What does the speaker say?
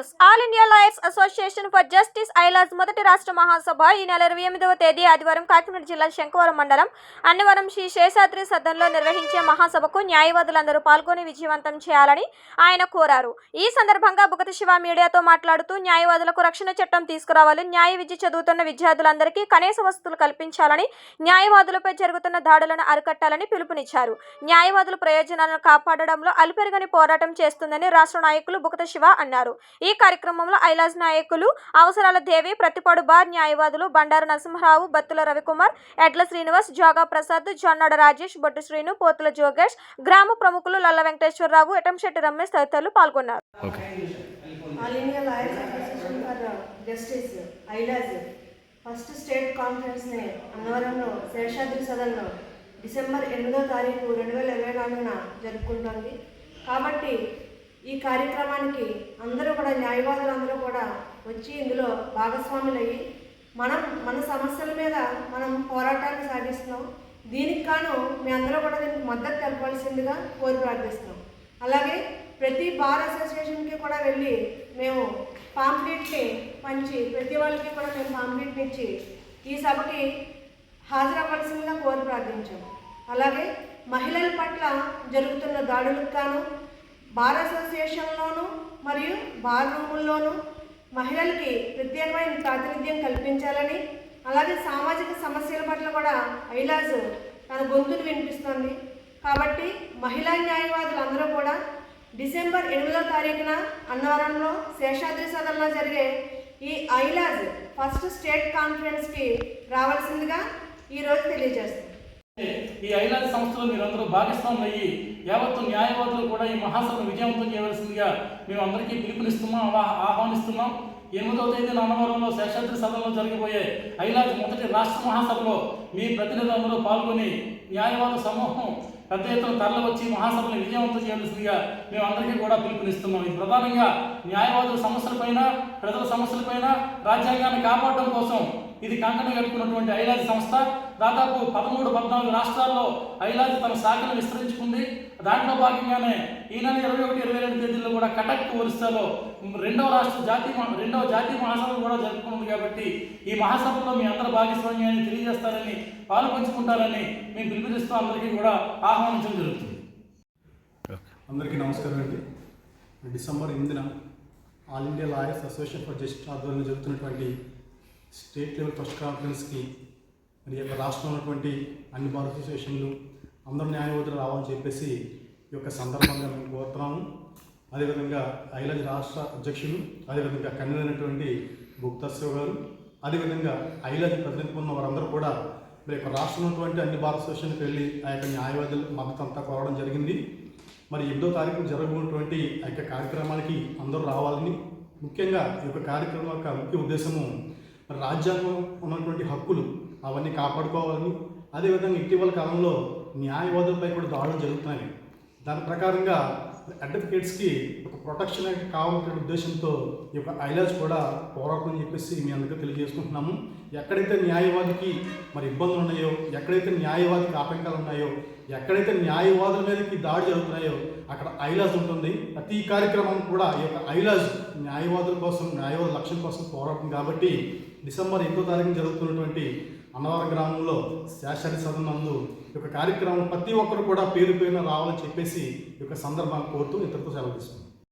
News. All India lawyers association for justice AILAJ మొదటి రాష్ట్ర మహాసభ ఈ నెల ఇరవై ఎనిమిదవ తేదీ ఆదివారం కాకినాడ జిల్లా శంకవరం మండలం అన్నవరం శ్రీ శేషాద్రి సదన్లో నిర్వహించే మహాసభకు న్యాయవాదులందరూ పాల్గొని విజయవంతం చేయాలని ఆయన కోరారు. ఈ సందర్భంగా బుగతి శివ మీడియాతో మాట్లాడుతూ న్యాయవాదులకు రక్షణ చట్టం తీసుకురావాలి న్యాయ విద్య చదువుతున్న విద్యార్థులందరికీ కనీస వసతులు కల్పించాలని న్యాయవాదులపై జరుగుతున్న దాడులను అరికట్టాలని పిలుపునిచ్చారు. న్యాయవాదుల ప్రయోజనాలను కాపాడడంలో అలుపెరగని పోరాటం చేస్తుందని రాష్ట్ర నాయకులు బుగత శివ అన్నారు. ఈ కార్యక్రమంలో ఐలాజ్ నాయకులు అవసరాల దేవి ప్రతిపాడు బార్ న్యాయవాదులు బండారు నరసింహరావు బత్తుల రవికుమార్ ఎడ్ల శ్రీనివాస్ జోగా ప్రసాద్ జొన్నాడ రాజేష్ బొట్టు శ్రీను పోతుల జోగేష్ గ్రామ ప్రముఖులు లల్ల వెంకటేశ్వరరావు ఎటంశెట్టి రమేష్ తదితరులు పాల్గొన్నారు. ఫస్ట్ స్టేట్ కాన్ఫరెన్స్ని అన్నవరంలో శేషాద్రి సదన్లో డిసెంబర్ ఎనిమిదో తారీఖు రెండు వేల ఇరవై నాలుగున జరుపుకుంటోంది. కాబట్టి ఈ కార్యక్రమానికి అందరూ కూడా న్యాయవాదులు అందరూ కూడా వచ్చి ఇందులో భాగస్వాములయ్యి మనం మన సమస్యల మీద మనం పోరాటాన్ని సాగిస్తున్నాం. దీనికి కాను మీ అందరూ కూడా దీనికి మద్దతు తెలపాల్సిందిగా కోరి ప్రార్థిస్తున్నాం. అలాగే ప్రతి బార్ అసోసియేషన్కి కూడా వెళ్ళి మేము పాంప్లెట్ని పంచి ప్రతి వాళ్ళకి కూడా మేము పాంప్లెట్ని ఇచ్చి ఈ సభకి హాజరవ్వాల్సిందిగా కోరి ప్రార్థించాం. అలాగే మహిళల పట్ల జరుగుతున్న దాడులకు కాను బార్ అసోసియేషన్లోను మరియు బార్ రూముల్లోనూ మహిళలకి ప్రత్యేకమైన ప్రాతినిధ్యం కల్పించాలని అలాగే సామాజిక సమస్యల పట్ల కూడా ఐలాజ్ తన గొంతును వినిపిస్తోంది. కాబట్టి మహిళా న్యాయవాదులు అందరూ కూడా డిసెంబర్ ఎనిమిదో తారీఖున అన్నవరంలో శేషాద్రి సదన్లో జరిగే ఈ ఐలాజ్ ఫస్ట్ స్టేట్ కాన్ఫరెన్స్కి రావాల్సిందిగా ఈరోజు తెలియజేస్తుంది ఈ ఐలాండ్ సంస్థలో మీరందరూ భాగస్వాములు అయ్యి యావత్తు న్యాయవాదులు కూడా ఈ మహాసభను విజయవంతం చేయవలసిందిగా మేము అందరికీ పిలుపునిస్తున్నాం ఆహ్వానిస్తున్నాం. ఎనిమిదవ తేదీ అన్నవరంలో శేషాద్రి సభలో జరిగిపోయే ఐలాజ్ మొదటి రాష్ట్ర మహాసభలో మీ ప్రతినిధులందరూ పాల్గొని న్యాయవాద సమూహం పెద్ద ఎత్తున తరలివచ్చి మహాసభను విజయవంతం చేయవలసిందిగా మేము అందరికీ కూడా పిలుపునిస్తున్నాం. ఇది ప్రధానంగా న్యాయవాదుల సమస్యలపైన ప్రజల సమస్యలపైన రాజ్యాంగాన్ని కాపాడడం కోసం ఇది కంకణం కట్టుకున్నటువంటి ఐలాజ్ సంస్థ. దాదాపు పదమూడు పద్నాలుగు రాష్ట్రాల్లో ఐలాజ్ తన శాఖను విస్తరించుకుంది. దాంట్లో భాగంగానే ఈ నెల ఇరవై ఒకటి ఇరవై రెండు తేదీల్లో కూడా కటక్ ఒరిస్సాలో రెండవ రాష్ట్ర జాతీయ రెండవ జాతీయ మహాసభ కూడా జరుపుకుంది కాబట్టి ఈ మహాసభలో మీ అందరి భాగస్వామ్యాన్ని తెలియజేస్తారని పాలు పంచుకుంటారని మేము పిలుపునిస్తూ అందరికీ కూడా ఆహ్వానించడం జరుగుతుంది. అందరికీ నమస్కారం అండి. డిసెంబర్ ఎనిమిదిన all India lawyers association for justice ఆధ్వర్యంలో జరుగుతున్నటువంటి స్టేట్ లెవెల్ ఫస్ట్ కాన్ఫరెన్స్కి మరి యొక్క రాష్ట్రంలో ఉన్నటువంటి అన్ని బార్ అసోసియేషన్లు అందరూ న్యాయవాదులు రావాలని చెప్పేసి ఈ యొక్క సందర్భంగా మేము కోరుతున్నాము. అదేవిధంగా ఐలాజ్ రాష్ట్ర అధ్యక్షులు అదేవిధంగా కన్వీనర్ అయినటువంటి గుప్తశివ గారు అదేవిధంగా ఐలాజ్ ప్రతినిధి ఉన్న వారందరూ కూడా మరి యొక్క రాష్ట్రంలో ఉన్నటువంటి అన్ని బార్ అసోసియేషన్కి వెళ్ళి ఆ యొక్క న్యాయవాదులు మద్దతు అంతా కోరడం జరిగింది. మరి ఎనిమిదో తారీఖు జరగబోతున్నటువంటి ఆ యొక్క కార్యక్రమానికి అందరూ రావాలని ముఖ్యంగా ఈ యొక్క కార్యక్రమం యొక్క ముఖ్య ఉద్దేశము రాజ్యాంగం ఉన్నటువంటి హక్కులు అవన్నీ కాపాడుకోవాలని అదేవిధంగా ఇటీవల కాలంలో న్యాయవాదులపై కూడా దాడులు జరుగుతున్నాయి. దాని ప్రకారంగా అడ్వకేట్స్కి ఒక ప్రొటెక్షన్ అనేది కావాలనే ఉద్దేశంతో ఈ యొక్క ఐలాజ్ కూడా పోరాటం చెప్పేసి మీ అందరికీ తెలియజేసుకుంటున్నాము. ఎక్కడైతే న్యాయవాదికి మరి ఇబ్బందులు ఉన్నాయో ఎక్కడైతే న్యాయవాదికి ఆటంకాలు ఉన్నాయో ఎక్కడైతే న్యాయవాదుల మీదకి దాడి జరుగుతున్నాయో అక్కడ ఐలాజ్ ఉంటుంది. ప్రతి కార్యక్రమం కూడా ఈ యొక్క ఐలాజ్ న్యాయవాదుల కోసం న్యాయవాదుల లక్ష్యం కోసం పోరాటం కాబట్టి డిసెంబర్ ఎనిమిదో తారీఖున జరుగుతున్నటువంటి అన్నవరం గ్రామంలో శాసన సదన్ నందు ఈ యొక్క కార్యక్రమం ప్రతి ఒక్కరు కూడా పేరు పేరున రావాలని చెప్పేసి ఈ యొక్క సందర్భాన్ని కోరుతూ ఇతరులతో సెలవు తీసుకుంటాం